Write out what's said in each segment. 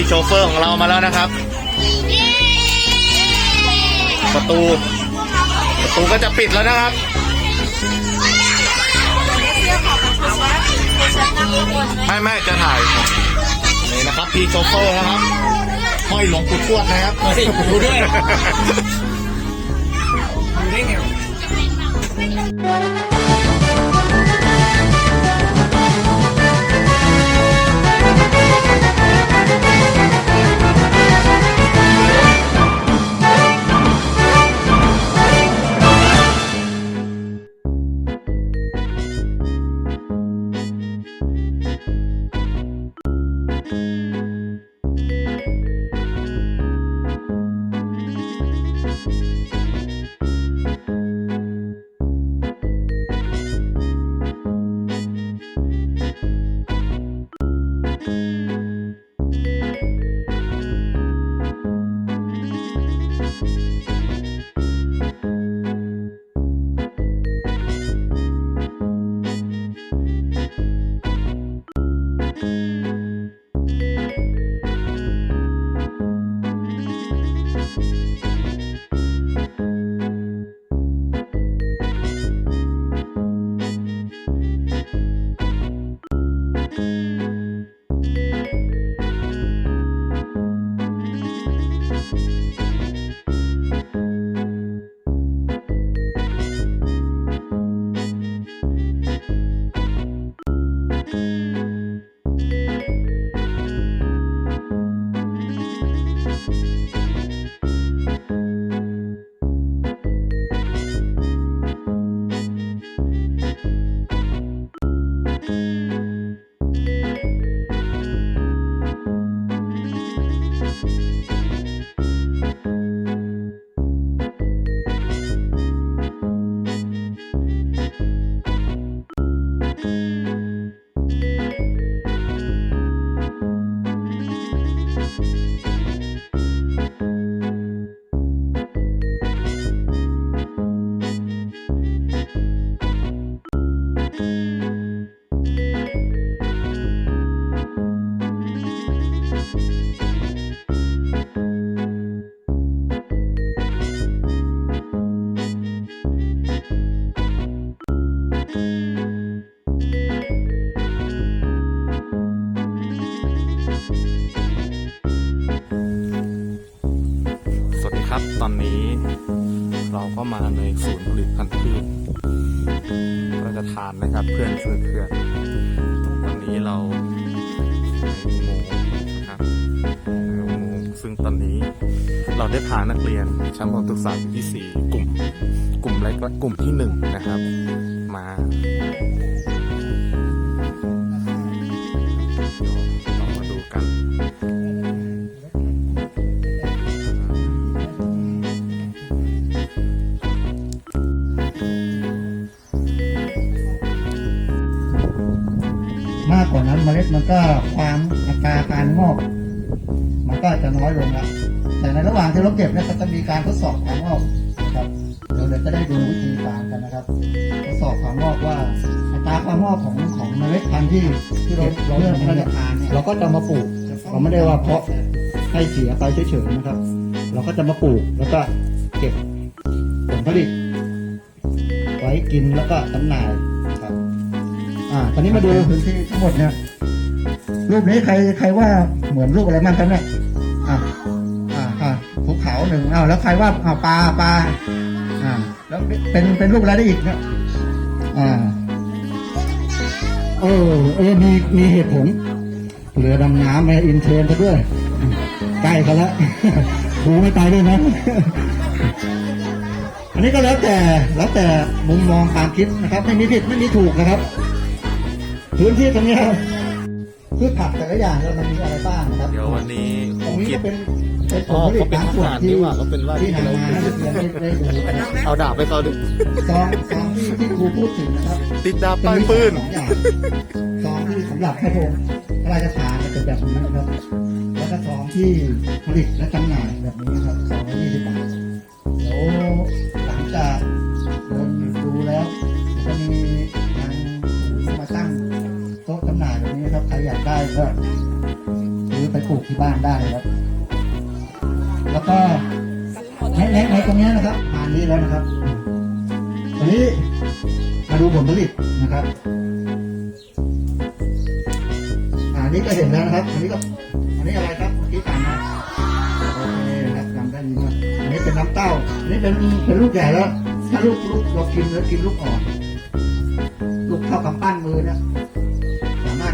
พี่โชเฟอร์ของเรามาแล้วนะครับ ประตู ประตูก็จะปิดแล้วนะครับไม่ไม่จะถ่ายนี่นะครับพี่โชเฟอร์นะครับห้อยหลวงปู่ทวดนะครับมาสิดูด้วยดูได้ไง ครับ ตอนนี้เราก็มาในศูนย์ผลิตพันธุ์พืชพระราชทานนะครับ เพื่อนช่วยเพื่อนตอนนี้เราในอุโมงครับในอุโมงซึ่งตอนนี้เราได้พานักเรียนชั้นประถมศึกษาปีที่สี่กลุ่ม กลุ่มแรกกลุ่มที่หนึ่งนะครับ มา ก็ความอัตราการงอกมันก็จะน้อยลงละแต่ในระหว่างที่เราเก็บเนี่ยก็จะมีการทดสอบความงอกนะครับเดี๋ยวเราจะได้ดูวิธีการกันนะครับ ทดสอบความงอกว่าอัตราความงอกของของเมล็ดพันธุ์ที่ที่เราเราเลือกพระราชทานเนี่ยเราก็จะมาปลูก เราไม่ได้ว่าเพาะให้เสียไปเฉยๆนะครับ เราก็จะมาปลูกแล้วก็เก็บผลผลิต ไว้กินแล้วก็จำหน่ายครับ อ่า ตอนนี้มาดูพื้นที่ทั้งหมดเนี่ย รูปนี้ใครใครว่าเหมือนรูปอะไรบ้างครับเนี่ยอ่าอ่าอ่าภูเขาหนึ่งอ้าวแล้วใครว่าอ่าปลาปลาอ่า แล้วเป็นเป็นรูปอะไรได้อีกเนี่ยอ่าเออเออมีมีเหตุผลเรือดำน้ำมาอินเทรนไปด้วย ใกล้เขาแล้วครูไม่ตายด้วยนะอันนี้ก็แล้วแต่แล้วแต่มุมมองการคิดนะครับ ไม่มีผิดไม่มีถูกนะครับ พื้นที่ตรงนี้ พืชผักแต่ละอย่างเรามันมีอะไรบ้างนะครับเดี๋ยววันนี้คตรูรงนี้กิก็จเป็นเป็นผอ๋ลอผลิตเขาเป็นบางส่วนทหารที่นี่หว่าเขาเป็นว่าที่ที่นำมาให้นักเรียนได้ได้ดูนะครับเอาดาบไปต่อดิซองซองที่ที่ครูพูดถึงนะครับ ติดดาบป้ายปืนสองอย่างซองที่สำหรับให้พระองค์พระราชทานจะเป็นแบบนี้นะครับ แล้วก็ซองที่ผลิตและจำหน่ายแบบนี้ครับซองละยี่สิบบาทเดี๋ยวหลังจาก อยากได้ก็ซื้อไปปลูกที่บ้านได้ครับ แล้วก็ในในในตรงนี้นะครับผ่านนี้แล้วนะครับทีนี้มาดูผลผลิตนะครับอันนี้ก็เห็นแล้วนะครับ อันนี้ก็ อันนี้อะไรครับเมื่อกี้ผ่านมาโอเคนะครับจำได้ดีมากอันนี้เป็นน้ำเต้า อันนี้เป็นเป็นลูกใหญ่แล้ว ถ้าลูกลูกเรากินแล้วกินลูกอ่อน ลูกเท่ากับปั้นมือเนี่ย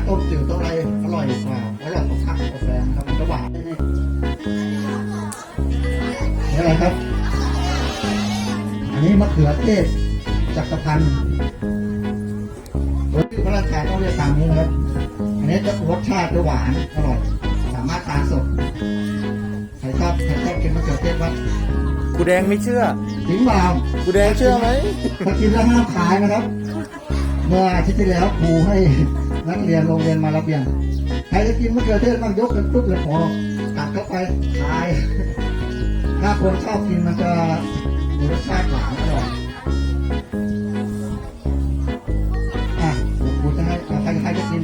ต้มจืดต้มอะไรอร่อยกว่าอร่อยกว่าพักกาแฟนะครับมันจะหวานนี่นี่อะไรครับ อันนี้มะเขือเทศจักรพันธ์รสพระราชาต้องเรียกตามนี้นะครับอันนี้จะรสชาติจะหวานอร่อย สามารถทานสดใครชอบใครชอบกินมะเขือเทศว่ากูแดงไม่เชื่อจริงเปล่ากูแดงเชื่อไหมถ้ากินแล้วห้ามขายนะครับ เมื่ออาทิตย์ที่แล้วครูให้ นักเรียนโรงเรียนมาระเบียงใครจะกินมะเขือเทศบ้างยกกันปุ๊บเลยพอตัดเข้าไปขายถ้าคนชอบกินมันจะมีรสชาติหวานอร่อยอะเดี๋ยวครูจะให้ใครใครจะกิน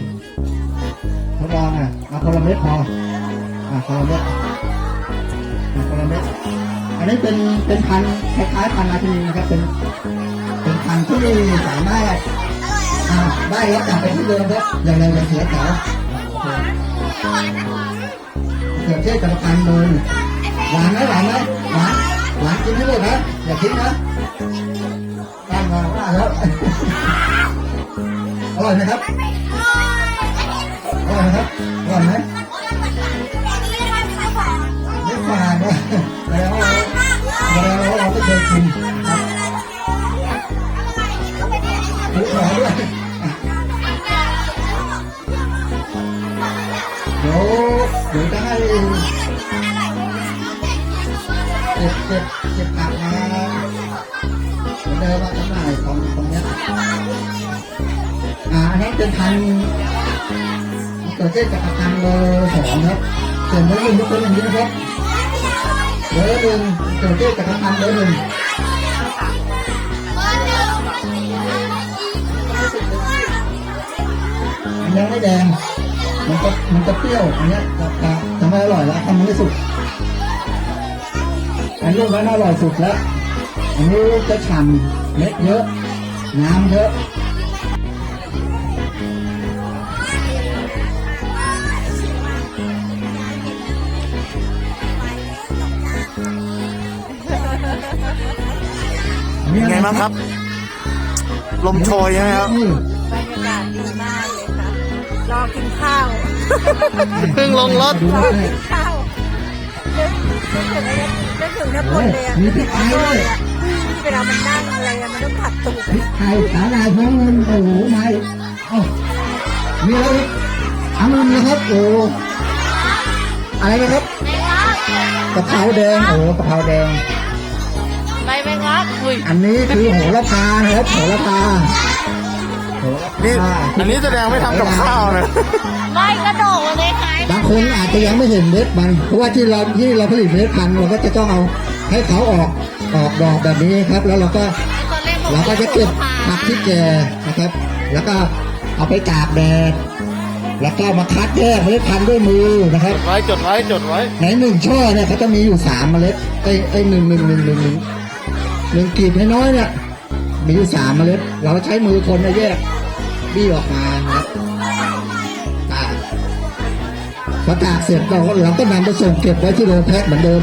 ทดลองอะเอาคนละเม็ดพออะคนละเม็ดอะคนละเม็ดอันนี้เป็นเป็นพันคล้ายๆพันธุ์ราชินีนะครับเป็นเป็นพันที่สามารถ อ่าได้แล้วกลับไปที่เดิมครับอย่างไรอย่างเสียแถวเกิดเช่นกับพันธุ์เลยหวานไหมหวานไหมหวานหวานกินให้หมดนะอย่าทิ้งนะตั้งมาว่าแล้วอร่อยไหมครับอร่อยไหมครับอร่อยไหมไม่ฝาดนะแล้วแล้วเราก็เคยกินครับ ด้วยเดี๋ยวเดี๋ยวจะให้เก็บเก็บเก็บผักมาเหมือนเดิมมาจำหน่ายของตรงเนี้ยอ่าอันนี้เป็นพันธุ์เกิดเช่นกับพันธุ์เบอร์สองครับส่วนเบอร์หนึ่งก็เป็นอย่างนี้นะครับเบอร์หนึ่งเกิดเช่นกับพันธุ์เบอร์หนึ่ง อันยังไม่แดง มันก็มันจะเปรี้ยว อันเนี้ยจะจะจะไม่อร่อยแล้วทำมันไม่สุก อันลูกนั้นอร่อยสุดแล้ว อันนี้จะฉ่ำเม็ดเยอะ น้ำเยอะเป็นไงบ้างครับ ลมโชยใช่ไหมครับนี่บรรยากาศดีมากเลยค่ะ รอกินข้าวเพิ่งลงรถดูรอด้วยกินข้าวนึกนึกถึงอะไรนะนึกถึงน้ำพลเลยอะมีพริกไทยด้วยที่เวลามันนั่งอะไรอะมันต้องผัดตูดพริกไทยสาลายพร้อมเงินโอ้โหไม่เอ้ามีอะไรอีกอันนี้นะครับโอ้อะไรนะครับกะเพราแดงโอ้กะเพราแดงไปไหมครับอุ้ยอันนี้คือโหระพานะครับโหระพาโหระ นี่พาอันนี้แสดงไม่ทำกับข้าวนะ ไม่กระโดดเลยขายบางคนอาจจะยังไม่เห็นเม็ดมัน เพราะว่าที่เราที่เราผลิตเม็ดพันธุ์เราก็จะต้องเอาให้เขาออกออกดอกแบบนี้ครับ แล้วเราก็ตอนแรกบอกเราก็จะเก็บผักที่แก่นะครับ แล้วก็เอาไปตากแดดแล้วก็มาคัดแยกเมล็ดพันธุ์ด้วยมือนะครับ ไว้จดไว้จดไว้ ในหนึ่งช่อเนี่ยเขาจะมีอยู่สามเมล็ดไอ้ไอ้หนึ่งหนึ่งหนึ่งหนึ่งหนึ่งหนึ่งกีบน้อยๆเนี่ย มีอยู่สามเมล็ด เราใช้มือคนแยกบี้ออกมาครับตากพอตากเสร็จเราก็เราก็นำไปส่งเก็บไว้ที่โรงแพ็คเหมือนเดิม